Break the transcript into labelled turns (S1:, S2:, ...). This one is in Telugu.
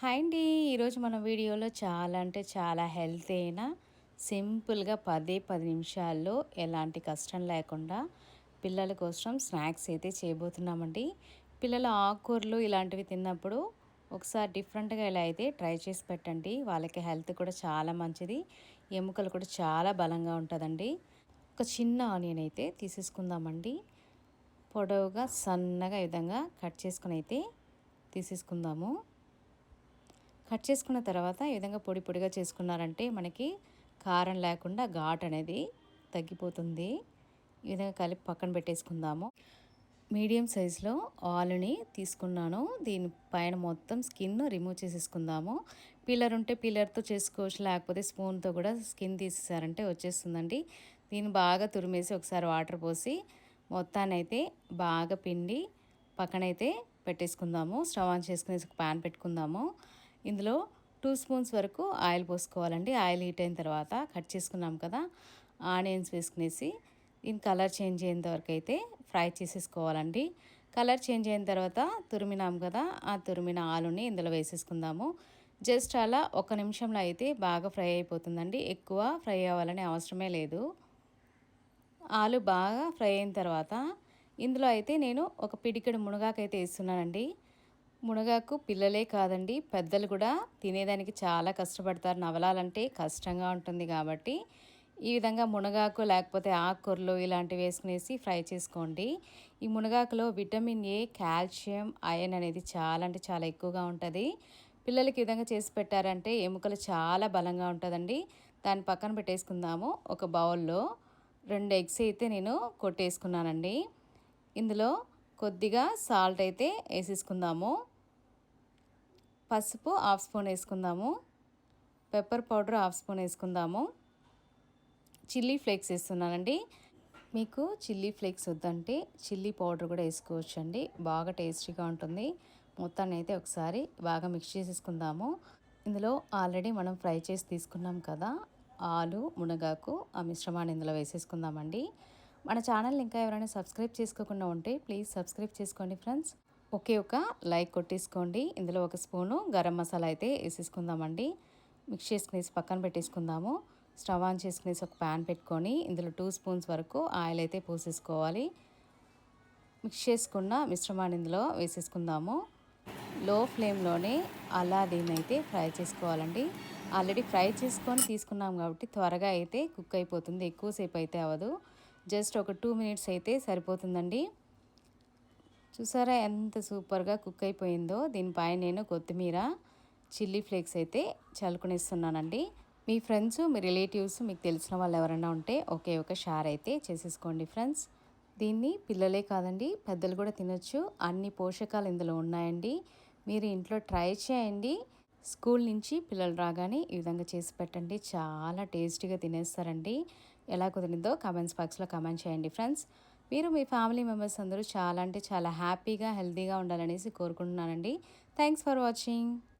S1: హాయ్ అండి. ఈరోజు మన వీడియోలో చాలా అంటే చాలా హెల్తీ అయినా సింపుల్గా పదే పది నిమిషాల్లో ఎలాంటి కష్టం లేకుండా పిల్లల కోసం స్నాక్స్ అయితే చేయబోతున్నామండి. పిల్లలు ఆకుకూరలు ఇలాంటివి తిన్నప్పుడు ఒకసారి డిఫరెంట్గా ఇలా అయితే ట్రై చేసి పెట్టండి. వాళ్ళకి హెల్త్ కూడా చాలా మంచిది. ఎముకలు కూడా చాలా బలంగా ఉంటుందండి. ఒక చిన్న ఆనియన్ అయితే తీసేసుకుందామండి. పొడవుగా సన్నగా విధంగా కట్ చేసుకుని అయితే తీసేసుకుందాము. కట్ చేసుకున్న తర్వాత ఈ విధంగా పొడి పొడిగా చేసుకున్నారంటే మనకి కారం లేకుండా ఘాట్ అనేది తగ్గిపోతుంది. ఈ విధంగా కలిపి పక్కన పెట్టేసుకుందాము. మీడియం సైజులో ఆలుని తీసుకున్నాను. దీని పైన మొత్తం స్కిన్ రిమూవ్ చేసేసుకుందాము. పిల్లర్ ఉంటే పిల్లర్తో చేసుకోవచ్చు లేకపోతే స్పూన్తో కూడా స్కిన్ తీసేసారంటే వచ్చేస్తుందండి. దీన్ని బాగా తురిమేసి ఒకసారి వాటర్ పోసి మొత్తాన్ని అయితే బాగా పిండి పక్కనైతే పెట్టేసుకుందాము. స్టవ్ ఆన్ చేసుకునేసి ఒక ప్యాన్ పెట్టుకుందాము. ఇందులో టూ స్పూన్స్ వరకు ఆయిల్ పోసుకోవాలండి. ఆయిల్ హీట్ అయిన తర్వాత కట్ చేసుకున్నాం కదా ఆనియన్స్ వేసుకునేసి దీని కలర్ చేంజ్ అయ్యేంత వరకు అయితే ఫ్రై చేసేసుకోవాలండి. కలర్ చేంజ్ అయిన తర్వాత తురిమినాం కదా ఆ తురిమిన ఆలుని ఇందులో వేసేసుకుందాము. జస్ట్ అలా ఒక నిమిషంలో అయితే బాగా ఫ్రై అయిపోతుందండి. ఎక్కువ ఫ్రై అవ్వాలని అవసరమే లేదు. ఆలు బాగా ఫ్రై అయిన తర్వాత ఇందులో అయితే నేను ఒక పిడికెడు మునగాకైతే వేస్తున్నానండి. మునగాకు పిల్లలే కాదండి. పెద్దలు కూడా తినేదానికి చాలా కష్టపడతారు. నవలాలంటే కష్టంగా ఉంటుంది కాబట్టి ఈ విధంగా మునగాకు లేకపోతే ఆకుకూరలు ఇలాంటివి వేసుకునేసి ఫ్రై చేసుకోండి. ఈ మునగాకులో విటమిన్ ఏ కాల్షియం ఐరన్ అనేది చాలా అంటే చాలా ఎక్కువగా ఉంటుంది. పిల్లలకి ఈ విధంగా చేసి పెట్టారంటే ఎముకలు చాలా బలంగా ఉంటుందండి. దాన్ని పక్కన పెట్టేసుకుందాము. ఒక బౌల్లో రెండు ఎగ్స్ అయితే నేను కొట్టేసుకున్నానండి. ఇందులో కొద్దిగా సాల్ట్ అయితే వేసేసుకుందాము. పసుపు హాఫ్ స్పూన్ వేసుకుందాము. పెప్పర్ పౌడర్ హాఫ్ స్పూన్ వేసుకుందాము. చిల్లీ ఫ్లేక్స్ వేస్తున్నానండి. మీకు చిల్లీ ఫ్లేక్స్ వద్దంటే చిల్లీ పౌడర్ కూడా వేసుకోవచ్చు అండి బాగా టేస్టీగా ఉంటుంది. మొత్తాన్ని అయితే ఒకసారి బాగా మిక్స్ చేసేసుకుందాము. ఇందులో ఆల్రెడీ మనం ఫ్రై చేసి తీసుకున్నాం కదా ఆలు మునగాకు ఆ మిశ్రమాన్ని ఇందులో వేసేసుకుందామండి. మన ఛానల్ని ఇంకా ఎవరైనా సబ్స్క్రైబ్ చేసుకోకుండా ఉంటే ప్లీజ్ సబ్స్క్రైబ్ చేసుకోండి ఫ్రెండ్స్. ఒకే ఒక లైక్ కొట్టేసుకోండి. ఇందులో ఒక స్పూను గరం మసాలా అయితే వేసేసుకుందామండి. మిక్స్ చేసుకునేసి పక్కన పెట్టేసుకుందాము. స్టవ్ ఆన్ చేసుకునేసి ఒక ప్యాన్ పెట్టుకొని ఇందులో టూ స్పూన్స్ వరకు ఆయిల్ అయితే పోసేసుకోవాలి. మిక్స్ చేసుకున్న మిశ్రమాన్ని ఇందులో వేసేసుకుందాము. లో ఫ్లేమ్లోనే అలా దీన్ని అయితే ఫ్రై చేసుకోవాలండి. ఆల్రెడీ ఫ్రై చేసుకొని తీసుకున్నాం కాబట్టి త్వరగా అయితే కుక్ అయిపోతుంది. ఎక్కువసేపు అయితే అవ్వదు. జస్ట్ ఒక టూ మినిట్స్ అయితే సరిపోతుందండి. చూసారా ఎంత సూపర్గా కుక్ అయిపోయిందో. దీనిపైన నేను కొత్తిమీర చిల్లీ ఫ్లేక్స్ అయితే చల్లుకునేస్తున్నానండి. మీ ఫ్రెండ్స్ మీ రిలేటివ్స్ మీకు తెలిసిన వాళ్ళు ఎవరైనా ఉంటే ఒకే ఒక షార్ అయితే చేసేసుకోండి ఫ్రెండ్స్. దీన్ని పిల్లలే కాదండి పెద్దలు కూడా తినొచ్చు. అన్ని పోషకాలు ఇందులో ఉన్నాయండి. మీరు ఇంట్లో ట్రై చేయండి. స్కూల్ నుంచి పిల్లలు రాగానే ఈ విధంగా చేసి పెట్టండి. చాలా టేస్టీగా తినేస్తారండి. ఎలా కుదిరిందో కమెంట్స్ బాక్స్లో కమెంట్ చేయండి ఫ్రెండ్స్. మీరు మీ ఫ్యామిలీ మెంబర్స్ అందరూ చాలా అంటే చాలా హ్యాపీగా హెల్తీగా ఉండాలనేసి కోరుకుంటున్నానండి. Thanks for watching.